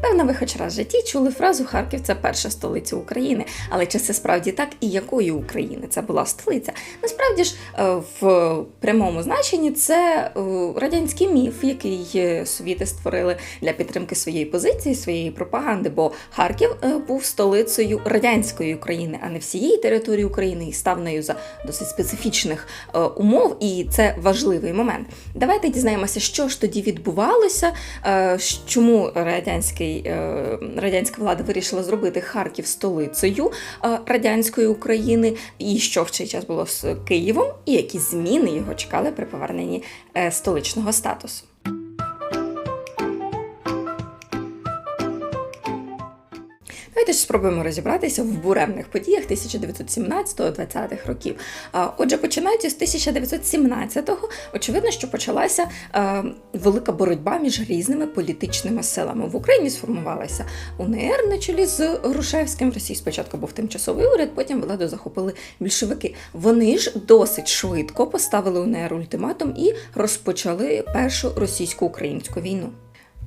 Певно, ви хоч раз в житті чули фразу Харків це перша столиця України. Але чи це справді так і якої України це була столиця? Насправді ж е, в прямому значенні це е, радянський міф, який е, совіти створили для підтримки своєї позиції, своєї пропаганди. Бо Харків був столицею радянської України, а не всієї території України, і став нею за досить специфічних умов. І це важливий момент. Давайте дізнаємося, що ж тоді відбувалося, чому радянський, е, радянська влада вирішила зробити Харків столицею е, радянської України, і що в цей час було з Києвом, і які зміни його чекали при поверненні е, столичного статусу. Давайте ж спробуємо розібратися в буремних подіях 1917-20-х років. Отже, починаючи з 1917-го, очевидно, що почалася е, велика боротьба між різними політичними силами. В Україні сформувалася УНР на чолі з Грушевським. В Росії спочатку був тимчасовий уряд, потім владу захопили більшовики. Вони ж досить швидко поставили УНР ультиматум і розпочали першу російсько-українську війну.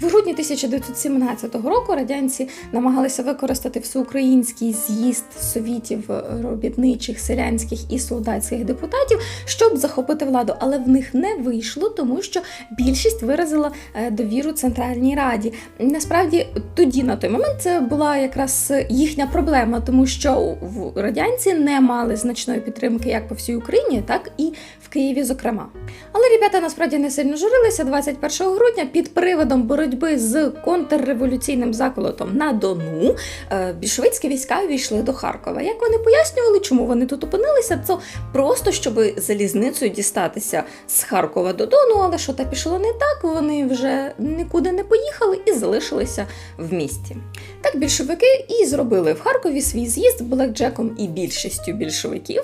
В грудні 1917 року радянці намагалися використати всеукраїнський з'їзд совітів е, робітничих, селянських і солдатських депутатів, щоб захопити владу, але в них не вийшло, тому що більшість виразила е, довіру Центральній Раді. Насправді, тоді на той момент це була якраз їхня проблема, тому що в радянці не мали значної підтримки як по всій Україні, так і в Києві, зокрема. Але ребята насправді не сильно журилися 21 грудня під приводом боротьби з контрреволюційним заколотом на Дону. е, Більшовицькі війська увійшли до Харкова. Як вони пояснювали, чому вони тут опинилися, Це просто щоб залізницею дістатися з Харкова до Дону, але що та пішло не так, вони вже нікуди не поїхали і залишилися в місті. Так більшовики і зробили в Харкові свій з'їзд блекджеком і більшістю більшовиків,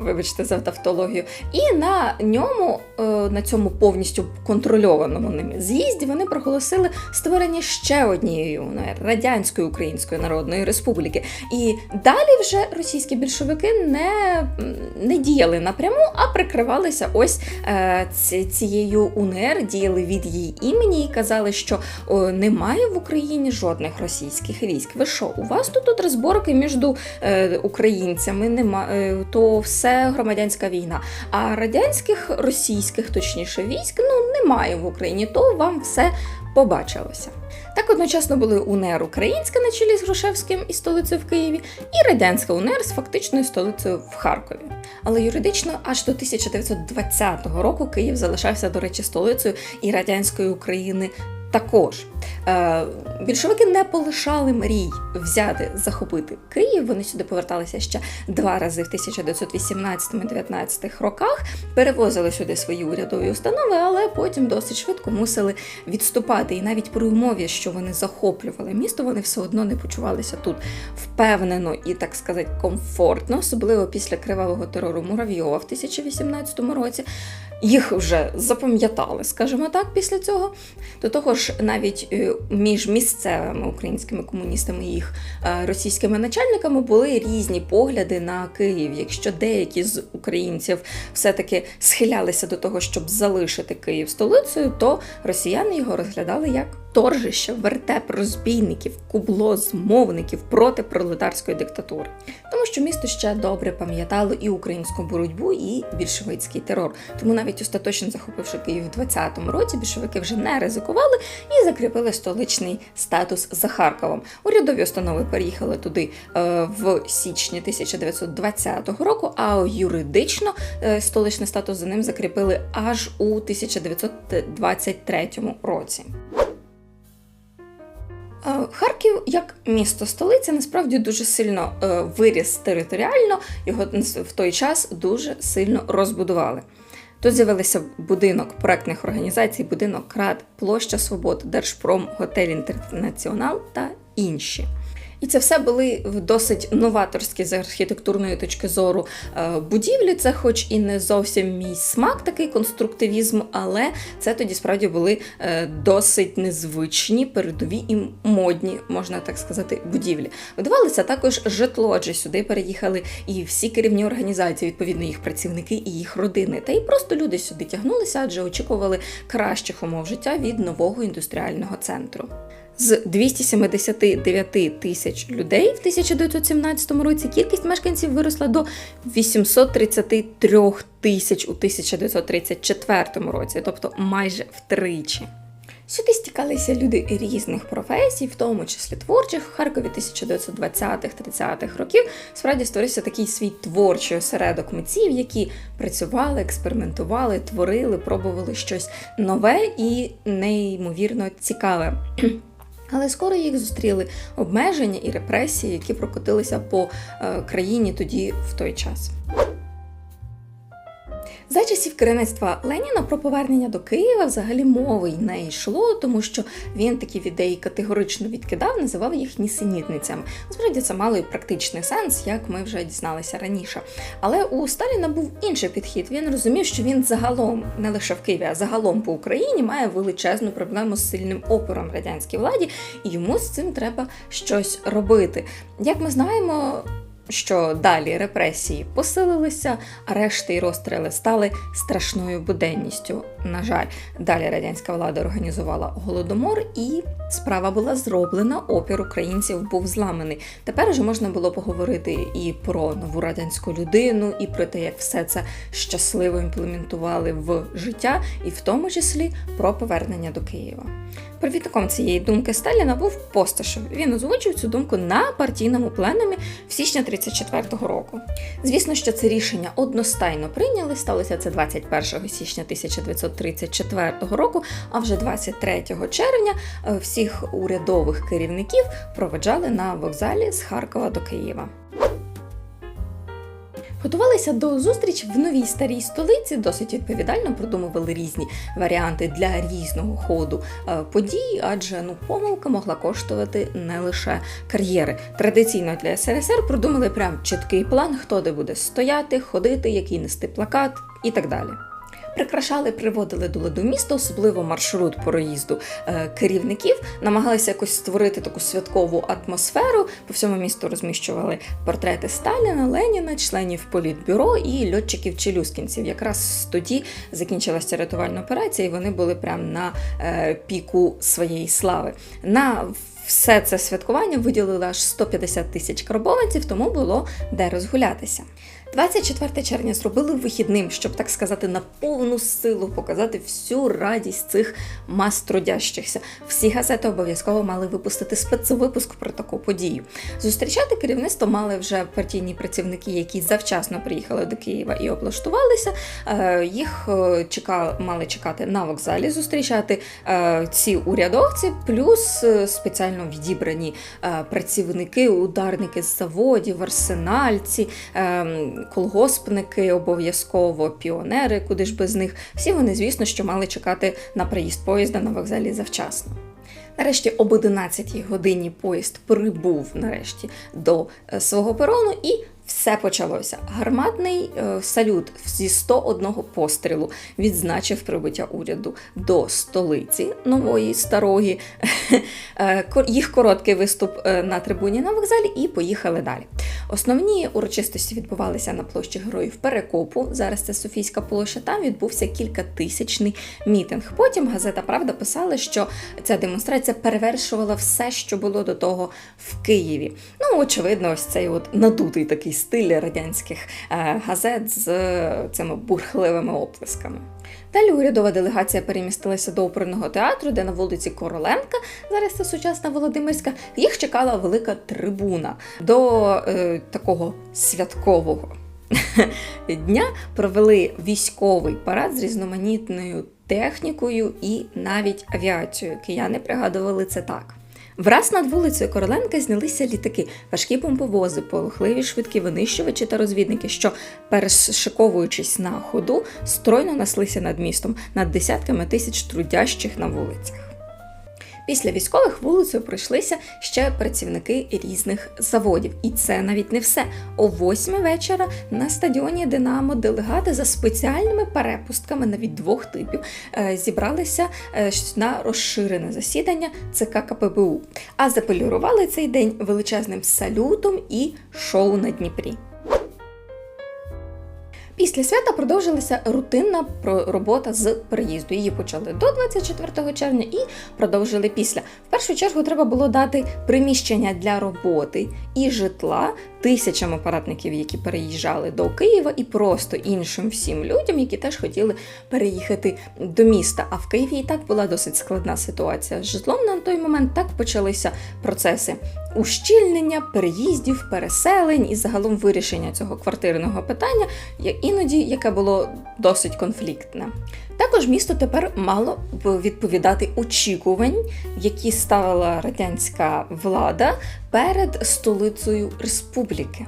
вибачте за тавтологію, і на ньому, е, на цьому повністю контрольованому ними з'їзді, вони проголосили створення ще однієї УНР радянської Української Народної Республіки. І далі вже російські більшовики не, не діяли напряму, а прикривалися ось е, цією УНР, діяли від її імені і казали, що немає в Україні жодних російських військ. Ви що, у вас тут, тут розборки між е, українцями, нема, е, то все громадянська війна. А радянських, російських, точніше, військ ну немає в Україні, то вам все побачилося. Так одночасно були УНР Українська на чолі з Грушевським і столицею в Києві, і радянська УНР з фактичною столицею в Харкові. Але юридично аж до 1920 року Київ залишався, до речі, столицею і радянської України. Також е, більшовики не полишали мрій взяти захопити Київ. Вони сюди поверталися ще два рази в 1918-19 роках, перевозили сюди свої урядові установи, але потім досить швидко мусили відступати. І навіть при умові, що вони захоплювали місто, вони все одно не почувалися тут впевнено і, так сказати, комфортно, особливо після кривавого терору Муравйова в 2018 році. Їх вже запам'ятали, скажімо так, після цього. До того ж, навіть е, між місцевими українськими комуністами і їх е, російськими начальниками були різні погляди на Київ. Якщо деякі з українців все-таки схилялися до того, щоб залишити Київ столицею, то росіяни його розглядали як торжище, вертеп розбійників, кубло змовників проти пролетарської диктатури. Тому що місто ще добре пам'ятало і українську боротьбу, і більшовицький терор. Тому навіть остаточно захопивши Київ у 20-му році, більшовики вже не ризикували і закріпили столичний статус за Харковом. Урядові установи переїхали туди е, в січні 1920 року, а юридично е, столичний статус за ним закріпили аж у 1923 році. Е, Харків як місто столиця насправді дуже сильно е, виріс територіально, його в той час дуже сильно розбудували. Тут з'явилися будинок проектних організацій, будинок КРАД, площа Свобод, Держпром, Готель Інтернаціонал та інші. І це все були досить новаторські з архітектурної точки зору е, будівлі. Це, хоч і не зовсім мій смак, такий конструктивізм, але це тоді справді були е, досить незвичні, передові і модні, можна так сказати, будівлі. Видавалося також житло, адже сюди переїхали і всі керівні організації, відповідно, їх працівники і їх родини. Та й просто люди сюди тягнулися, адже очікували кращих умов життя від нового індустріального центру. З 279 тисяч людей в 1917 році кількість мешканців виросла до 833 тисяч у 1934 році, тобто майже втричі. Сюди стікалися люди різних професій, в тому числі творчих. В Харкові 1920-30-х років справді створився такий свій творчий осередок митців, які працювали, експериментували, творили, пробували щось нове і неймовірно цікаве. Але скоро їх зустріли обмеження і репресії, які прокотилися по е, країні тоді в той час. За часів керівництва Леніна про повернення до Києва взагалі мови й не йшло, тому що він такі ідеї категорично відкидав, називав їх нісенітницями. Насправді це мало і практичний сенс, як ми вже дізналися раніше. Але у Сталіна був інший підхід. Він розумів, що він загалом, не лише в Києві, а загалом по Україні має величезну проблему з сильним опором радянській владі, і йому з цим треба щось робити. Як ми знаємо що далі репресії посилилися, арешти і розстріли стали страшною буденністю. На жаль, далі радянська влада організувала голодомор, і справа була зроблена. Опір українців був зламаний. Тепер вже можна було поговорити і про нову радянську людину, і про те, як все це щасливо імплементували в життя, і в тому числі про повернення до Києва. Провідником цієї думки Сталіна був Посташев. Він озвучив цю думку на партійному пленумі в січня 34-го року. Звісно, що це рішення одностайно прийняли. Сталося це 21 січня 1934 року. А вже 23 червня е, всіх урядових керівників проведжали на вокзалі з Харкова до Києва. Готувалися до зустрічі в новій старій столиці, досить відповідально продумували різні варіанти для різного ходу е, подій, адже ну помилка могла коштувати не лише кар'єри. Традиційно для СРСР продумали прям чіткий план, хто де буде стояти, ходити, який нести плакат і так далі прикрашали, приводили до ладу місто, особливо маршрут проїзду е, керівників, намагалися якось створити таку святкову атмосферу. По всьому місту розміщували портрети Сталіна, Леніна, членів політбюро і льотчиків-челюскінців. Якраз тоді закінчилася рятувальна операція, і вони були прямо на е, піку своєї слави. На все це святкування виділили аж 150 тисяч карбованців, тому було де розгулятися. 24 червня зробили вихідним, щоб так сказати, на повну силу показати всю радість цих мас трудящихся. Всі газети обов'язково мали випустити спецвипуск про таку подію. Зустрічати керівництво мали вже партійні працівники, які завчасно приїхали до Києва і облаштувалися. Е, їх е, чекали, мали чекати на вокзалі, зустрічати е, ці урядовці, плюс спеціально відібрані працівники, ударники з заводів, арсенальці. Колгоспники, обов'язково піонери, куди ж без них. Всі вони, звісно, що мали чекати на приїзд поїзда на вокзалі завчасно. Нарешті об 11 годині поїзд прибув нарешті до е, свого перону і все почалося. Гарматний е, салют зі 101 пострілу відзначив прибуття уряду до столиці нової старої, е, їх короткий виступ е, на трибуні на вокзалі і поїхали далі. Основні урочистості відбувалися на площі Героїв Перекопу. Зараз це Софійська площа. Там відбувся кількатисячний мітинг. Потім газета Правда писала, що ця демонстрація перевершувала все, що було до того в Києві. Ну, очевидно, ось цей от надутий такий стиль радянських е, газет з е, цими бурхливими оплесками. Далі урядова делегація перемістилася до оперного театру, де на вулиці Короленка, зараз це сучасна Володимирська, їх чекала велика трибуна до е, такого святкового дня. Провели військовий парад з різноманітною технікою і навіть авіацією. Кияни пригадували це так. Враз над вулицею Короленка знялися літаки, важкі помповози, полохливі швидкі винищувачі та розвідники, що, перешиковуючись на ходу, стройно неслися над містом над десятками тисяч трудящих на вулицях. Після військових вулицею пройшлися ще працівники різних заводів. І це навіть не все. О восьмій вечора на стадіоні Динамо делегати за спеціальними перепустками навіть двох типів е, зібралися е, на розширене засідання ЦК КПБУ, а заполірували цей день величезним салютом і шоу на Дніпрі. Після свята продовжилася рутинна робота з переїзду. Її почали до 24 червня і продовжили після. В першу чергу треба було дати приміщення для роботи і житла тисячам апаратників, які переїжджали до Києва, і просто іншим всім людям, які теж хотіли переїхати до міста. А в Києві і так була досить складна ситуація з житлом на той момент. Так почалися процеси ущільнення, переїздів, переселень і загалом вирішення цього квартирного питання, іноді яке було досить конфліктне. Також місто тепер мало б відповідати очікувань, які ставила радянська влада перед столицею республіки.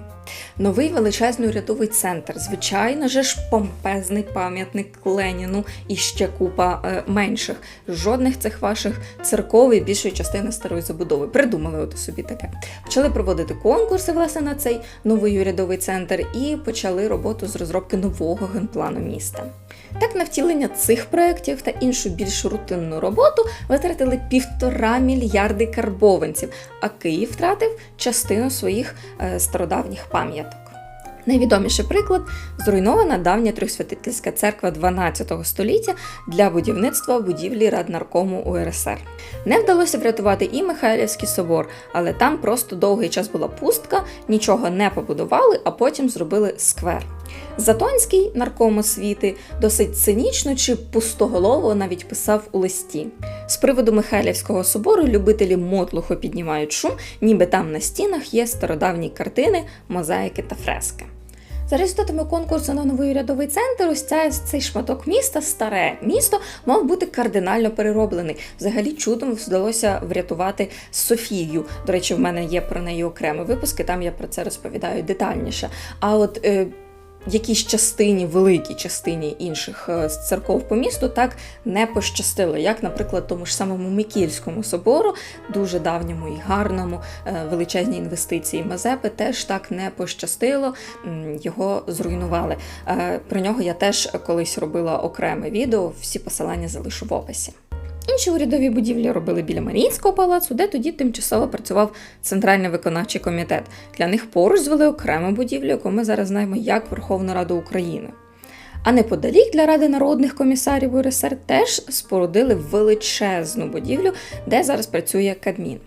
Новий величезний урядовий центр, звичайно же ж, помпезний пам'ятник Леніну і ще купа е, менших. Жодних цих ваших церков і більшої частини старої забудови. Придумали от собі таке. Почали проводити конкурси власне на цей новий урядовий центр і почали роботу з розробки нового генплану міста. Так, на втілення цих проєктів та іншу більш рутинну роботу витратили півтора мільярди карбованців, а Київ втратив частину своїх е, стародавніх пам'яток. Найвідоміший приклад зруйнована давня трьохсвятительська церква 12 століття для будівництва будівлі Раднаркому УРСР. Не вдалося врятувати і Михайлівський собор, але там просто довгий час була пустка, нічого не побудували, а потім зробили сквер. Затонський нарком освіти досить цинічно чи пустоголово навіть писав у листі. З приводу Михайлівського собору любителі мотлухо піднімають шум, ніби там на стінах є стародавні картини, мозаїки та фрески. За результатами конкурсу на новий урядовий центр, ось ця, цей шматок міста, старе місто, мав бути кардинально перероблений. Взагалі чудом вдалося врятувати Софію. До речі, в мене є про неї окремі випуски, там я про це розповідаю детальніше. А от е, якійсь частині, великій частині інших е, церков по місту так не пощастило, як, наприклад, тому ж самому Микільському собору, дуже давньому і гарному, е, величезні інвестиції Мазепи, теж так не пощастило, його зруйнували. Е, Про нього я теж колись робила окреме відео, всі посилання залишу в описі. Інші урядові будівлі робили біля Маріїнського палацу, де тоді тимчасово працював центральний виконавчий комітет. Для них поруч звели окрему будівлю, яку ми зараз знаємо як Верховну Раду України. А неподалік для Ради народних комісарів УРСР теж спорудили величезну будівлю, де зараз працює Кабмін.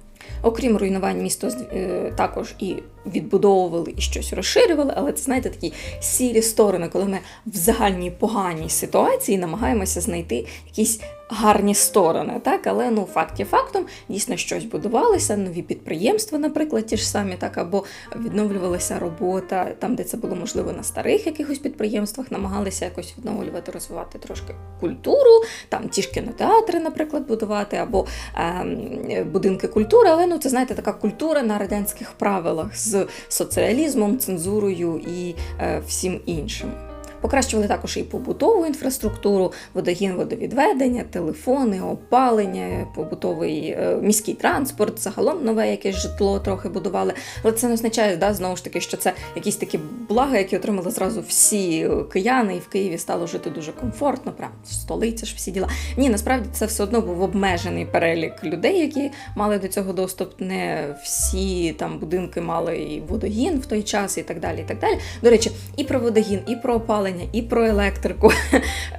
Окрім руйнувань, місто е, також і відбудовували і щось розширювали, але це знаєте такі сірі сторони, коли ми в загальній поганій ситуації намагаємося знайти якісь гарні сторони. Так, але ну факт є фактом, дійсно щось будувалося, нові підприємства, наприклад, ті ж самі, так або відновлювалася робота там, де це було можливо на старих якихось підприємствах, намагалися якось відновлювати, розвивати трошки культуру, там ті ж кінотеатри, наприклад, будувати, або ем, будинки культури. Але ну це знаєте, така культура на радянських правилах з соціалізмом, цензурою і е, всім іншим. Покращували також і побутову інфраструктуру, водогін, водовідведення, телефони, опалення, побутовий е, міський транспорт, загалом нове якесь житло трохи будували. Але це не означає, да, знову ж таки, що це якісь такі блага, які отримали зразу всі кияни, і в Києві стало жити дуже комфортно, прям столиця ж всі діла. Ні, насправді це все одно був обмежений перелік людей, які мали до цього доступ. Не всі там будинки мали і водогін в той час, і так далі. І так далі. До речі, і про водогін, і про опалення, і про електрику.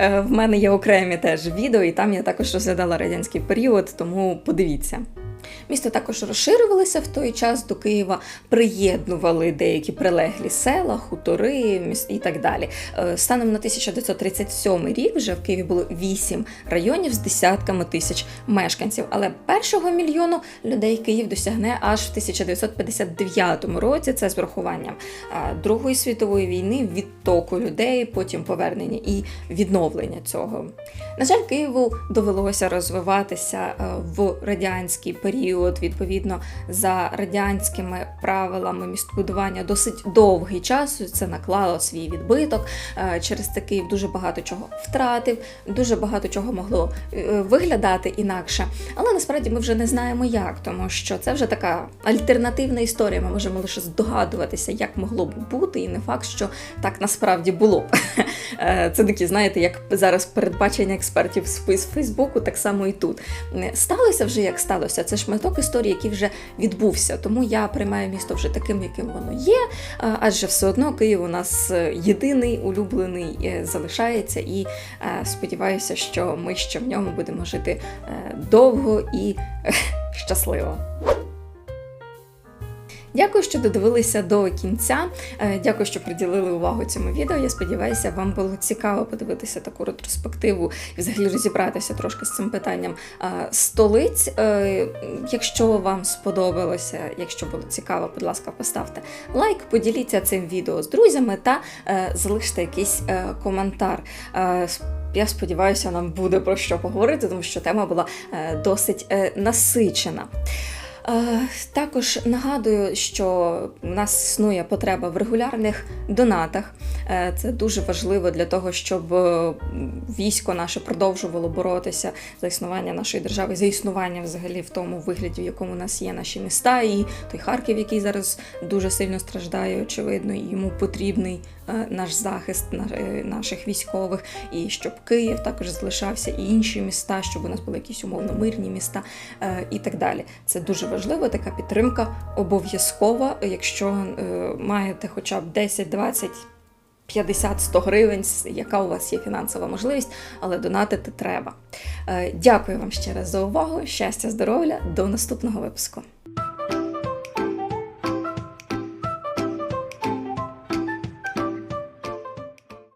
Е, В мене є окремі теж відео, і там я також розглядала радянський період, тому подивіться. Місто також розширювалося в той час до Києва, приєднували деякі прилеглі села, хутори і так далі. Е, Станом на 1937 рік вже в Києві було 8 районів з десятками тисяч мешканців. Але першого мільйону людей Київ досягне аж в 1959 році. Це з врахуванням е, Другої світової війни, відтоку людей, потім повернення і відновлення цього. На жаль, Києву довелося розвиватися е, в радянський період, відповідно за радянськими правилами містобудування досить довгий час. Це наклало свій відбиток. Е, Через це Київ дуже багато чого втратив, дуже багато чого могло е, виглядати інакше. Але насправді ми вже не знаємо як, тому що це вже така альтернативна історія. Ми можемо лише здогадуватися, як могло б бути, і не факт, що так насправді було. Е, Це такі, знаєте, як зараз передбачення експертів з Фейсбуку, так само і тут. Сталося вже як сталося. Це шматок історії, який вже відбувся. Тому я приймаю місто вже таким, яким воно є. Адже все одно Київ у нас е, єдиний, улюблений е, залишається, і е, сподіваюся, що ми ще в ньому будемо жити довго і щасливо. Дякую, що додивилися до кінця. Е, Дякую, що приділили увагу цьому відео. Я сподіваюся, вам було цікаво подивитися таку ретроспективу і взагалі розібратися трошки з цим питанням е, столиць. Е, Якщо вам сподобалося, якщо було цікаво, будь ласка, поставте лайк, поділіться цим відео з друзями та залиште якийсь коментар. Я сподіваюся, нам буде про що поговорити, тому що тема була досить насичена. Е, Також нагадую, що у нас існує потреба в регулярних донатах. Е, Це дуже важливо для того, щоб е, військо наше продовжувало боротися за існування нашої держави, за існування взагалі в тому вигляді, в якому у нас є наші міста, і той Харків, який зараз дуже сильно страждає, очевидно, йому потрібний наш захист наших військових, і щоб Київ також залишався, і інші міста, щоб у нас були якісь умовно мирні міста і так далі. Це дуже важливо. Така підтримка обов'язкова, якщо е, маєте хоча б 10, 20, 50, 100 гривень, яка у вас є фінансова можливість, але донатити треба. Е, Дякую вам ще раз за увагу. Щастя, здоров'я, до наступного випуску.